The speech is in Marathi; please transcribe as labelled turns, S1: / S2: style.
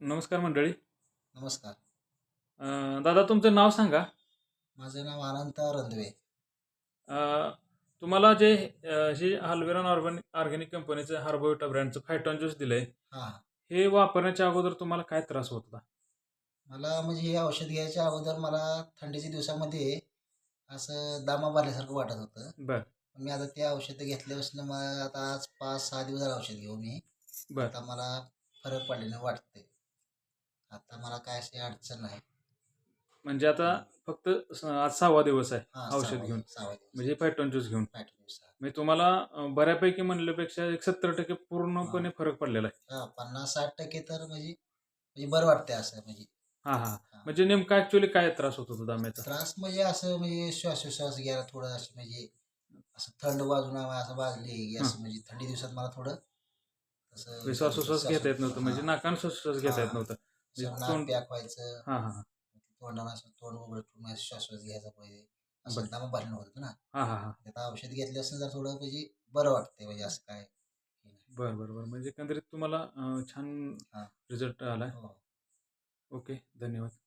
S1: नमस्कार मंडळी.
S2: नमस्कार.
S1: अं, दादा तुमचं नाव सांगा.
S2: माझं नाव अनंत रंधवे.
S1: अं, तुम्हाला जे अं, हे हल्वेरॉन ऑर्गॅनिक ऑर्गॅनिक कंपनीचं हार्बोविटा ब्रँडचं फायटॉन ज्यूस दिलंय
S2: हां.
S1: हे वापरण्याच्या अगोदर तुम्हाला काय त्रास होत होता?
S2: मला म्हणजे हे औषध घ्यायच्या अगोदर मला थंडीच्या दिवसामध्ये असं दामा भरल्यासारखं वाटत होतं.
S1: बर.
S2: मी आता ते औषधं घेतल्यापासून मला आता आज पाच सहा दिवस झाले औषध घेऊन मी.
S1: बर.
S2: आता मला फरक पडलेला वाटते आता मला काय अशी अडचण नाही.
S1: म्हणजे आता फक्त स- आज सहावा दिवस आहे
S2: हां
S1: औषध घेऊन.
S2: सहा दिवस.
S1: म्हणजे फायटॉन ज्यूस घेऊन.
S2: दिवस
S1: म्हणजे तुम्हाला अं, बऱ्यापैकी म्हणल्यापेक्षा एक सत्तर टक्के पूर्णपणे फरक पडलेला आहे.
S2: हां पन्नास साठ टक्के तर म्हणजे म्हणजे बरं वाटते असं म्हणजे.
S1: हा हा. म्हणजे नेमका ऍक्च्युली काय त्रास होत होता दाम्याचा?
S2: त्रास म्हणजे असं म्हणजे श्वासोश्वास घ्यायला थोडं असं म्हणजे असं थंड बाजून असं वाजले असं म्हणजे थंडी दिवसात मला थोडं तसं
S1: श्वासोश्वास घेता येत नव्हतं म्हणजे
S2: हां.
S1: नाकान श्वासोश्वास घेता येत
S2: हां.
S1: नव्हतं. म्हणजे तोंड-
S2: पॅक व्हायचं
S1: हा हा हा.
S2: तोंडाला असं तोंड उघड ठेवून असं श्वासोश्वास घ्यायचा पाहिजे. असं दमा भरणं होतं ना.
S1: हा हा हा.
S2: आता औषध घेतलं असं जर थोडं म्हणजे बरं वाटतंय म्हणजे असं काय हे.
S1: बरं बरं बरं. म्हणजे एकंदरीत तुम्हाला छान
S2: हां.
S1: रिझल्ट आलाय
S2: हो.
S1: ओके धन्यवाद.